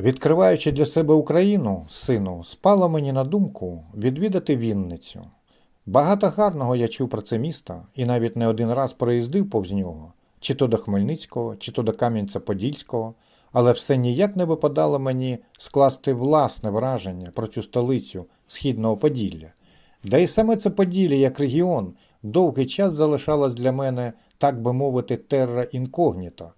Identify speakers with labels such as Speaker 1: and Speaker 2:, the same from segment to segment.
Speaker 1: Відкриваючи для себе Україну, сину, спало мені на думку відвідати Вінницю. Багато гарного я чув про це місто і навіть не один раз проїздив повз нього, чи то до Хмельницького, чи то до Кам'янця-Подільського, але все ніяк не випадало мені скласти власне враження про цю столицю Східного Поділля. Да і саме це Поділля як регіон довгий час залишалось для мене, так би мовити, терра інкогніто.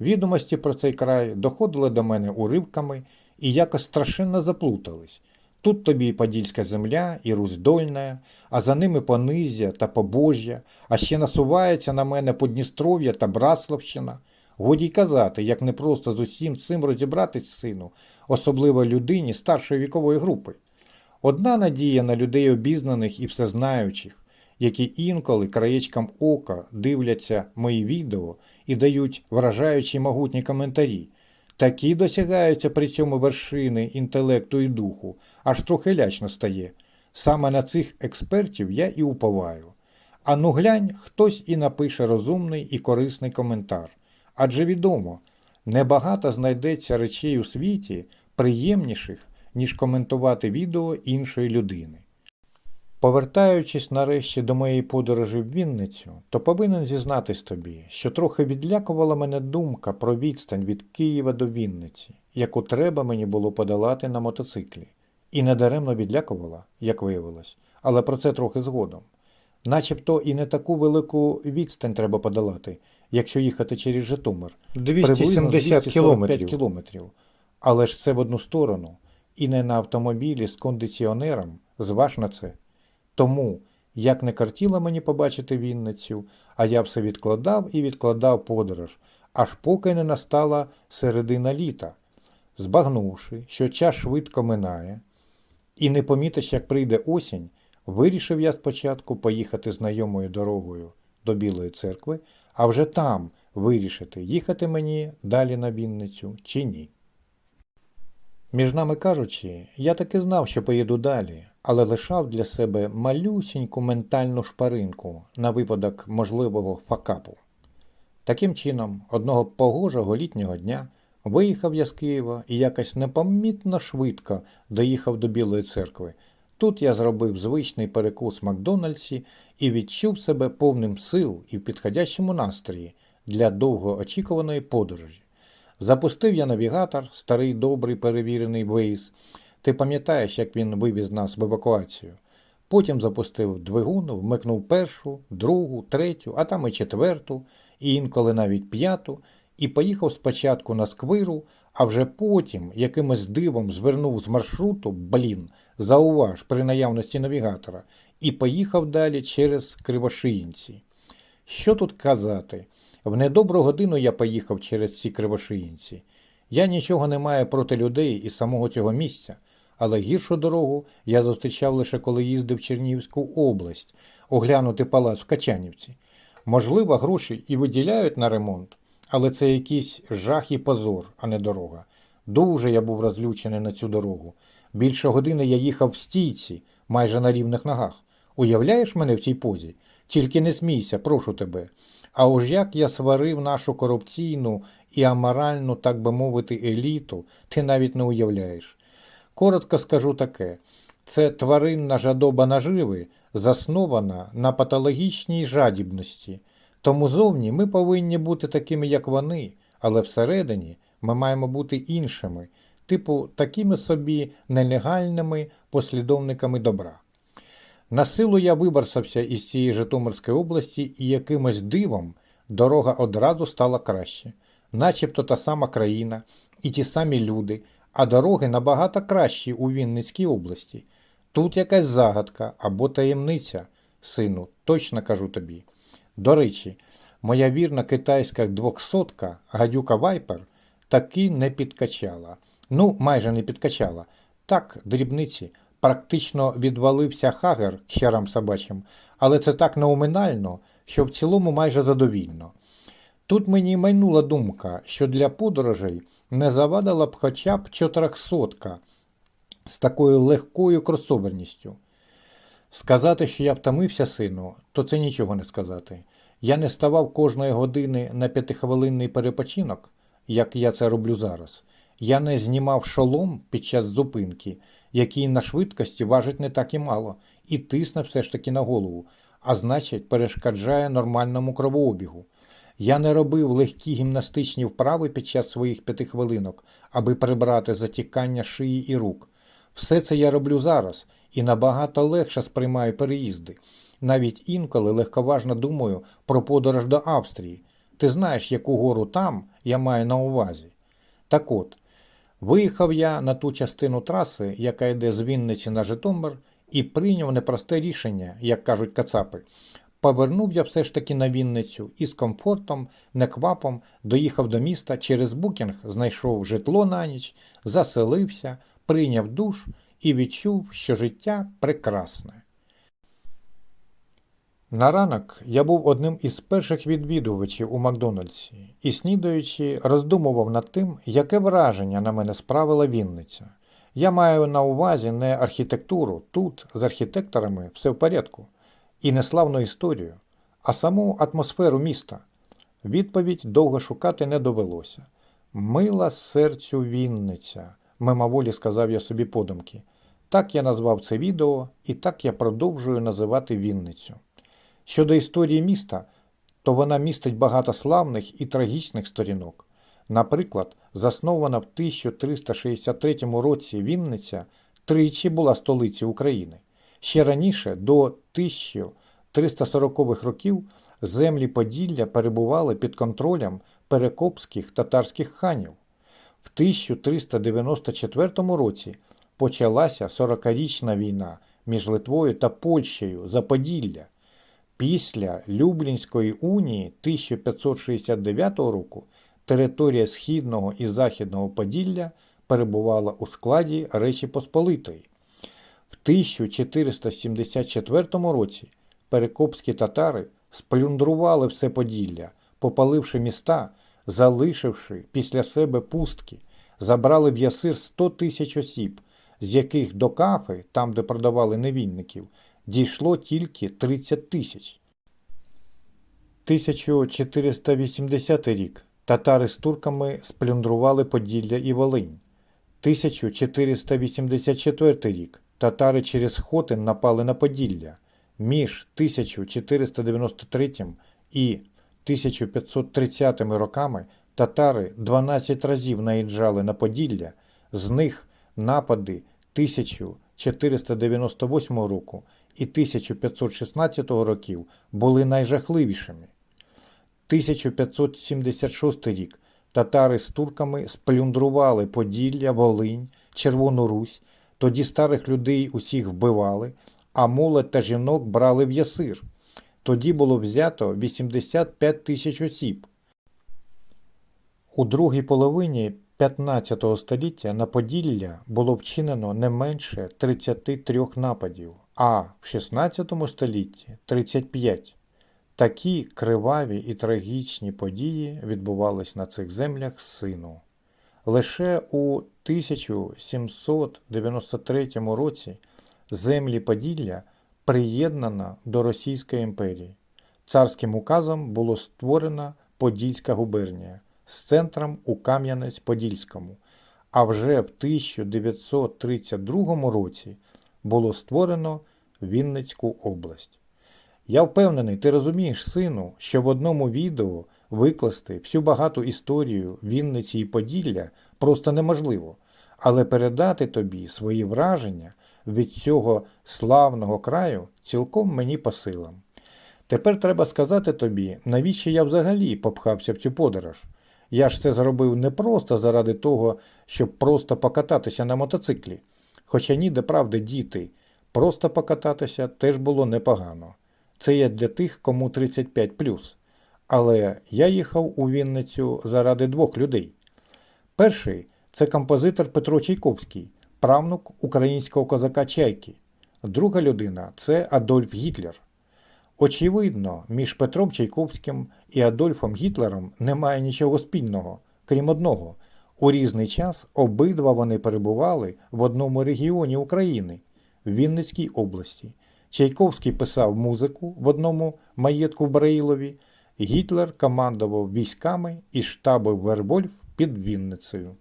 Speaker 1: Відомості про цей край доходили до мене уривками і якось страшенно заплутались. Тут тобі і Подільська земля, і Русь Дольна, а за ними Понизя та Побожжя, а ще насувається на мене Подністров'я та Браславщина. Годі й казати, як непросто з усім цим розібратись сину, особливо людині старшої вікової групи. Одна надія на людей обізнаних і всезнаючих, які інколи краєчком ока дивляться мої відео і дають вражаючі могутні коментарі. Такі досягаються при цьому вершини інтелекту і духу, аж трохи лячно стає. Саме на цих експертів я і уповаю. А ну глянь, хтось і напише розумний і корисний коментар. Адже відомо, небагато знайдеться речей у світі приємніших, ніж коментувати відео іншої людини. Повертаючись нарешті до моєї подорожі в Вінницю, то повинен зізнатись тобі, що трохи відлякувала мене думка про відстань від Києва до Вінниці, яку треба мені було подолати на мотоциклі. І недаремно відлякувала, як виявилось, але про це трохи згодом. Начебто і не таку велику відстань треба подолати, якщо їхати через Житомир.
Speaker 2: 270
Speaker 1: кілометрів. кілометрів. Але ж це в одну сторону, і не на автомобілі з кондиціонером, зваж на це. Тому, як не картіло мені побачити Вінницю, а я все відкладав і відкладав подорож, аж поки не настала середина літа. Збагнувши, що час швидко минає, і не помітиш, як прийде осінь, вирішив я спочатку поїхати знайомою дорогою до Білої церкви, а вже там вирішити, їхати мені далі на Вінницю чи ні. Між нами кажучи, я таки знав, що поїду далі, але лишав для себе малюсіньку ментальну шпаринку на випадок можливого факапу. Таким чином, одного погожого літнього дня виїхав я з Києва і якось непомітно швидко доїхав до Білої церкви. Тут я зробив звичний перекус в Макдональдсі і відчув себе повним сил і в підходящому настрої для довгоочікуваної подорожі. Запустив я навігатор, старий добрий перевірений Waze. Ти пам'ятаєш, як він вивіз нас в евакуацію. Потім запустив двигун, вмикнув першу, другу, третю, а там і четверту, і інколи навіть п'яту, і поїхав спочатку на сквиру, а вже потім якимось дивом звернув з маршруту, блін, зауваж при наявності навігатора, і поїхав далі через Кривошиїнці. Що тут казати? В недобру годину я поїхав через ці кривошиїнці. Я нічого не маю проти людей і самого цього місця, але гіршу дорогу я зустрічав лише коли їздив в Чернігівську область оглянути палац в Качанівці. Можливо, гроші і виділяють на ремонт, але це якийсь жах і позор, а не дорога. Дуже я був розлючений на цю дорогу. Більше години я їхав в стійці, майже на рівних ногах. Уявляєш мене в цій позі? Тільки не смійся, прошу тебе. А уж як я сварив нашу корупційну і аморальну, так би мовити, еліту, ти навіть не уявляєш. Коротко скажу таке: це тваринна жадоба наживи, заснована на патологічній жадібності. Тому зовні ми повинні бути такими, як вони, але всередині ми маємо бути іншими, типу такими собі нелегальними послідовниками добра. На силу я виборсався із цієї Житомирської області, і якимось дивом дорога одразу стала краще, начебто та сама країна і ті самі люди, а дороги набагато кращі у Вінницькій області. Тут якась загадка або таємниця, сину, точно кажу тобі. До речі, моя вірна китайська двохсотка гадюка Вайпер таки не підкачала. Ну, майже не підкачала. Так, дрібниці. Практично відвалився хагер херам собачим, але це так неуминально, що в цілому майже задовільно. Тут мені майнула думка, що для подорожей не завадила б хоча б чотирьохсотка з такою легкою кросоверністю. Сказати, що я втомився, сину, то це нічого не сказати. Я не ставав кожної години на п'ятихвилинний перепочинок, як я це роблю зараз. Я не знімав шолом під час зупинки, який на швидкості важить не так і мало, і тисне все ж таки на голову, а значить, перешкоджає нормальному кровообігу. Я не робив легкі гімнастичні вправи під час своїх п'яти хвилинок, аби прибрати затікання шиї і рук. Все це я роблю зараз і набагато легше сприймаю переїзди. Навіть інколи легковажно думаю про подорож до Австрії. Ти знаєш, яку гору там я маю на увазі. Так от, виїхав я на ту частину траси, яка йде з Вінниці на Житомир, і прийняв непросте рішення, як кажуть кацапи. Повернув я все ж таки на Вінницю і з комфортом, неквапом доїхав до міста через букінг, знайшов житло на ніч, заселився, прийняв душ і відчув, що життя прекрасне. На ранок я був одним із перших відвідувачів у Макдональдсі і, снідаючи, роздумував над тим, яке враження на мене справила Вінниця. Я маю на увазі не архітектуру, тут з архітекторами все в порядку, і не славну історію, а саму атмосферу міста. Відповідь довго шукати не довелося. Мила серцю Вінниця, мимоволі сказав я собі подумки. Так я назвав це відео, і так я продовжую називати Вінницю. Щодо історії міста, то вона містить багато славних і трагічних сторінок. Наприклад, заснована в 1363 році Вінниця тричі була столицею України. Ще раніше, до 1340-х років, землі Поділля перебували під контролем перекопських татарських ханів. В 1394 році почалася 40-річна війна між Литвою та Польщею за Поділля. Після Люблінської унії 1569 року територія Східного і Західного Поділля перебувала у складі Речі Посполитої. В 1474 році перекопські татари сплюндрували все Поділля, попаливши міста, залишивши після себе пустки, забрали в ясир 100 тисяч осіб, з яких до кафи, там де продавали невільників, дійшло тільки 30 тисяч. 1480 рік татари з турками сплюндрували Поділля і Волинь. 1484 рік татари через Хотин напали на Поділля. Між 1493 і 1530 роками татари 12 разів наїжджали на Поділля, з них напади 1498 року і 1516 років були найжахливішими. 1576 рік татари з турками сплюндрували Поділля, Волинь, Червону Русь, тоді старих людей усіх вбивали, а молодь та жінок брали в ясир. Тоді було взято 85 тисяч осіб. У другій половині 15 століття на Поділля було вчинено не менше 33 нападів, а в 16 столітті 35. Такі криваві і трагічні події відбувались на цих землях сину. Лише у 1793 році землі Поділля приєднана до Російської імперії. Царським указом було створена Подільська губернія з центром у Кам'янець-Подільському, а вже в 1932 році було створено Вінницьку область. Я впевнений, ти розумієш, сину, що в одному відео викласти всю багату історію Вінниці і Поділля просто неможливо, але передати тобі свої враження від цього славного краю цілком мені по силам. Тепер треба сказати тобі, навіщо я взагалі попхався в цю подорож. Я ж це зробив не просто заради того, щоб просто покататися на мотоциклі. Хоча ніде правди діти, просто покататися теж було непогано. Це є для тих, кому 35 Але я їхав у Вінницю заради двох людей. Перший це композитор Петро Чайковський, правнук українського козака Чайки. Друга людина це Адольф Гітлер. Очевидно, між Петром Чайковським і Адольфом Гітлером немає нічого спільного, крім одного. У різний час обидва вони перебували в одному регіоні України в Вінницькій області. Чайковський писав музику в одному маєтку в Браїлові, Гітлер командував військами і штабом Вервольф під Вінницею.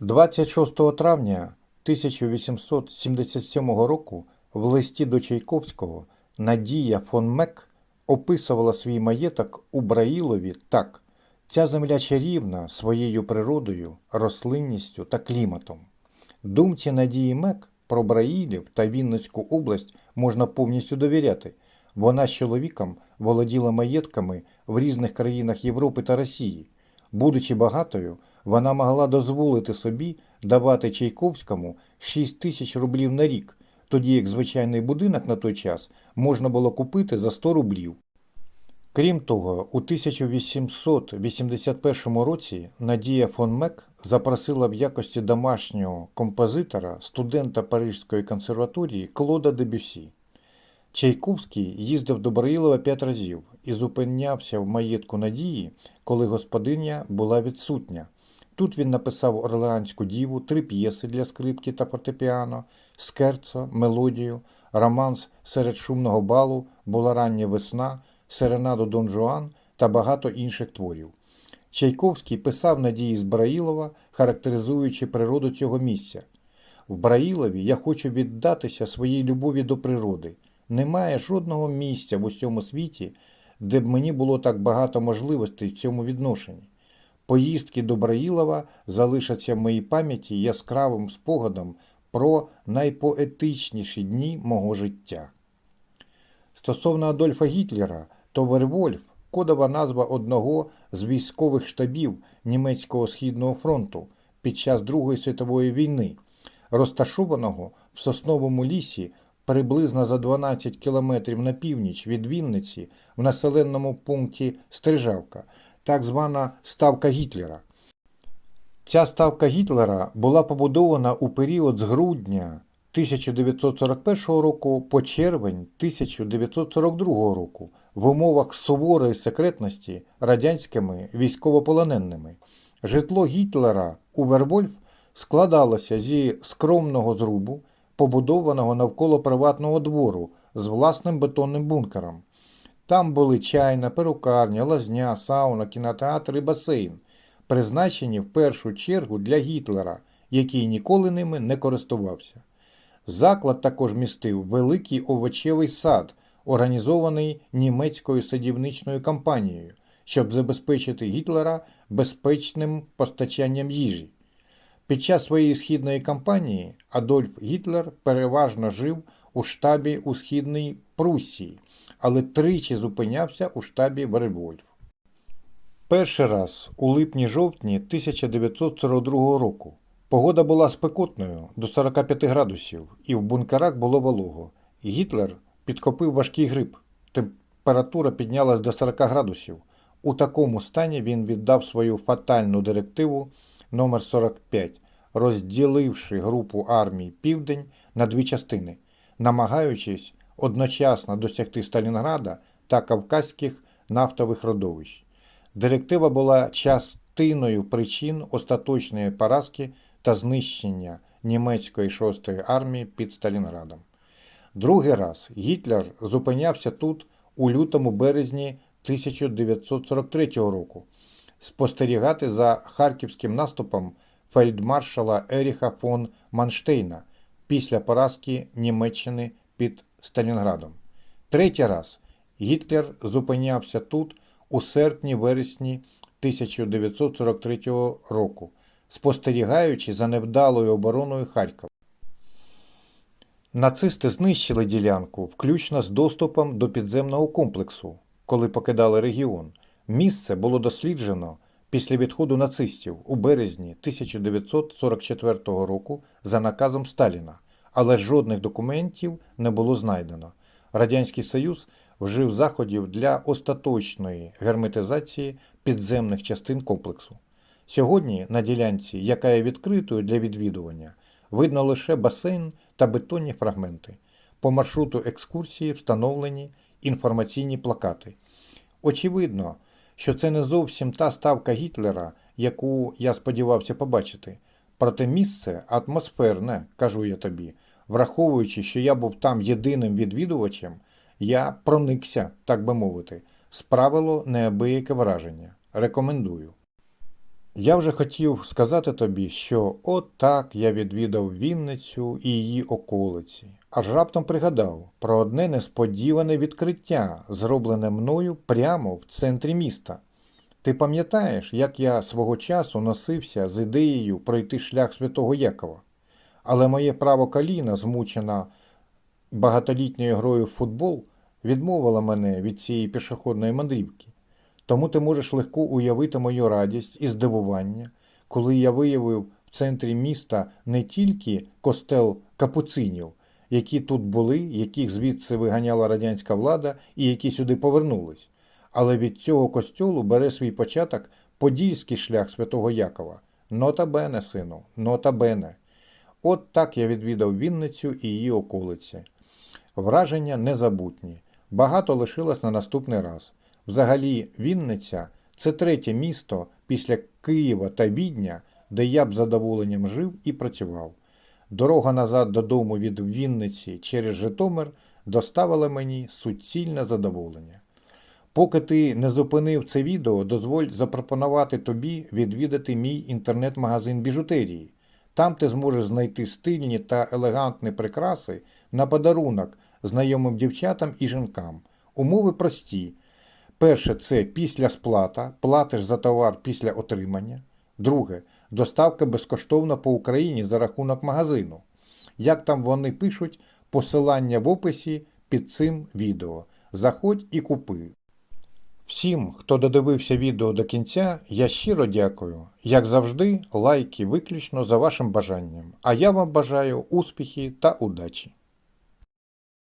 Speaker 1: 26 травня 1877 року в листі до Чайковського Надія фон Мек описувала свій маєток у Браїлові так: ця земля чарівна своєю природою, рослинністю та кліматом. Думці Надії Мек про Браїлів та Вінницьку область можна повністю довіряти. Вона з чоловіком володіла маєтками в різних країнах Європи та Росії. Будучи багатою, вона могла дозволити собі давати Чайковському 6 тисяч рублів на рік, тоді як звичайний будинок на той час можна було купити за 100 рублів. Крім того, у 1881 році Надія фон Мек запросила в якості домашнього композитора студента Парижської консерваторії Клода Дебюсі. Чайковський їздив до Браїлова п'ять разів і зупинявся в маєтку Надії, коли господиня була відсутня. Тут він написав Орлеанську діву, три п'єси для скрипки та фортепіано, скерцо, мелодію, романс серед шумного балу, була рання весна, серенаду Дон Жуан та багато інших творів. Чайковський писав надії з Браїлова, характеризуючи природу цього місця. В Браїлові я хочу віддатися своїй любові до природи. Немає жодного місця в усьому світі, де б мені було так багато можливостей в цьому відношенні. Поїздки до Браїлова залишаться в моїй пам'яті яскравим спогадом про найпоетичніші дні мого життя. Стосовно Адольфа Гітлера, то Вервольф кодова назва одного з військових штабів Німецького Східного фронту під час Другої світової війни, розташованого в сосновому лісі приблизно за 12 кілометрів на північ від Вінниці в населеному пункті Стрижавка, так звана Ставка Гітлера. Ця ставка Гітлера була побудована у період з грудня 1941 року по червень 1942 року в умовах суворої секретності радянськими військовополоненими. Житло Гітлера у Вервольф складалося зі скромного зрубу, побудованого навколо приватного двору з власним бетонним бункером. Там були чайна, перукарня, лазня, сауна, кінотеатр і басейн, призначені в першу чергу для Гітлера, який ніколи ними не користувався. Заклад також містив великий овочевий сад, організований німецькою садівничною компанією, щоб забезпечити Гітлера безпечним постачанням їжі. Під час своєї східної кампанії Адольф Гітлер переважно жив у штабі у Східній Пруссії, але тричі зупинявся у штабі Вервольф. Перший раз у липні-жовтні 1942 року. Погода була спекотною до 45 градусів, і в бункерах було волого. Гітлер підхопив важкий грип. Температура піднялась до 40 градусів. У такому стані він віддав свою фатальну директиву номер 45 розділивши групу армій Південь на дві частини, намагаючись одночасно досягти Сталінграда та Кавказьких нафтових родовищ. Директива була частиною причин остаточної поразки та знищення німецької шостої армії під Сталінградом. Другий раз Гітлер зупинявся тут у лютому березні 1943 року спостерігати за харківським наступом фельдмаршала Еріха фон Манштейна після поразки Німеччини під Сталінградом. Третій раз Гітлер зупинявся тут у серпні-вересні 1943 року, спостерігаючи за невдалою обороною Харкова. Нацисти знищили ділянку, включно з доступом до підземного комплексу, коли покидали регіон. Місце було досліджено після відходу нацистів у березні 1944 року за наказом Сталіна, але жодних документів не було знайдено. Радянський Союз вжив заходів для остаточної герметизації підземних частин комплексу. Сьогодні на ділянці, яка є відкритою для відвідування, видно лише басейн та бетонні фрагменти. По маршруту екскурсії встановлені інформаційні плакати. Очевидно, що це не зовсім та ставка Гітлера, яку я сподівався побачити. Проте місце атмосферне, кажу я тобі, враховуючи, що я був там єдиним відвідувачем, я проникся, так би мовити, справило неабияке враження. Рекомендую. Я вже хотів сказати тобі, що от так я відвідав Вінницю і її околиці, аж раптом пригадав про одне несподіване відкриття, зроблене мною прямо в центрі міста. Ти пам'ятаєш, як я свого часу носився з ідеєю пройти шлях святого Якова? Але моє право коліна, змучена багатолітньою грою в футбол, відмовила мене від цієї пішохідної мандрівки. Тому ти можеш легко уявити мою радість і здивування, коли я виявив в центрі міста не тільки костел капуцинів, які тут були, яких звідси виганяла радянська влада і які сюди повернулись, але від цього костьолу бере свій початок подільський шлях святого Якова. Нота сину, нота. От так я відвідав Вінницю і її околиці. Враження незабутні. Багато лишилось на наступний раз. Взагалі, Вінниця це третє місто після Києва та Відня, де я б задоволенням жив і працював. Дорога назад додому від Вінниці через Житомир доставила мені суцільне задоволення. Поки ти не зупинив це відео, дозволь запропонувати тобі відвідати мій інтернет-магазин біжутерії. Там ти зможеш знайти стильні та елегантні прикраси на подарунок знайомим дівчатам і жінкам. Умови прості. Перше це після сплата, платиш за товар після отримання. Друге доставка безкоштовна по Україні за рахунок магазину. Як там вони пишуть, посилання в описі під цим відео. Заходь і купи. Всім, хто додивився відео до кінця, я щиро дякую. Як завжди, лайки виключно за вашим бажанням. А я вам бажаю успіхи та удачі!